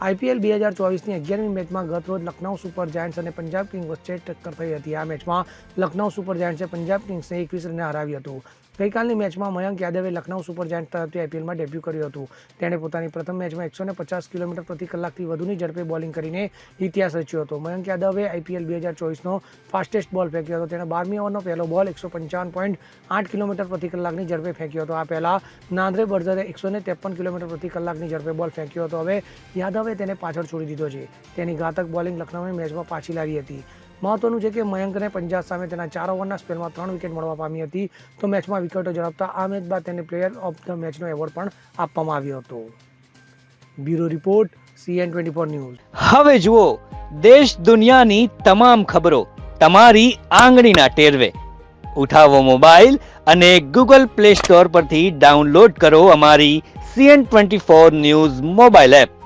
IPL બે હજાર ચોવીસની અગિયારમી મેચમાં ગત રોજ લખનઉ સુપર જાયન્ટ્સ અને પંજાબ કિંગ્સ વચ્ચે ટક્કર થઈ હતી. આ મેચમાં લખનઉ સુપર જાયન્ટ્સે પંજાબ કિંગ્સને એકવીસ રને હરાવ્યું હતું. ગઈકાલની મેચમાં મયંક યાદવે લખનઉ સુપર જાયન્ટ તરફથી આઈપીએલમાં ડેબ્યુ કર્યું હતું. તેણે પોતાની પ્રથમ મેચમાં એકસો પચાસ કિલોમીટર પ્રતિ કલાકથી વધુની ઝડપે બોલિંગ કરીને ઇતિહાસ રચ્યો હતો. મયંક યાદવે આઈપીએલ બે હજાર ચોવીસનો ફાસ્ટેસ્ટ બોલ ફેંક્યો હતો. તેણે બારમી ઓવરનો પહેલો બોલ એકસો પંચાવન પોઈન્ટ આઠ કિલોમીટર પ્રતિ કલાકની ઝડપે ફેંક્યો હતો. આ પહેલાં નાંદ્રે બર્ઝરે એકસો ને ત્રેપન કિલોમીટર પ્રતિ કલાકની ઝડપે બોલ ફેંક્યો હતો. હવે યાદવે તેને પાછળ છોડી દીધો છે. તેની ઘાતક બોલિંગ લખનૌની મેચમાં પાછી લાવી હતી. મહત્વનું છે કે મયંકને પંજાબ સામે તેના ચાર ઓવરના સ્પેલમાં ત્રણ વિકેટ મળવા પામી હતી. તો મેચમાં વિકેટો ઝડપતા આ મેચ બાદ તેને પ્લેયર ઓફ ધ મેચનો એવોર્ડ પણ આપવામાં આવ્યો હતો. Bureau report, CN twenty four news. હવે જુઓ, દેશ દુનિયાની તમામ ખબરો તમારી આંગળીના ટેરવે. ઉઠાવો મોબાઈલ અને ગૂગલ પ્લે સ્ટોર પરથી ડાઉનલોડ કરો અમારી CN twenty four news mobile app.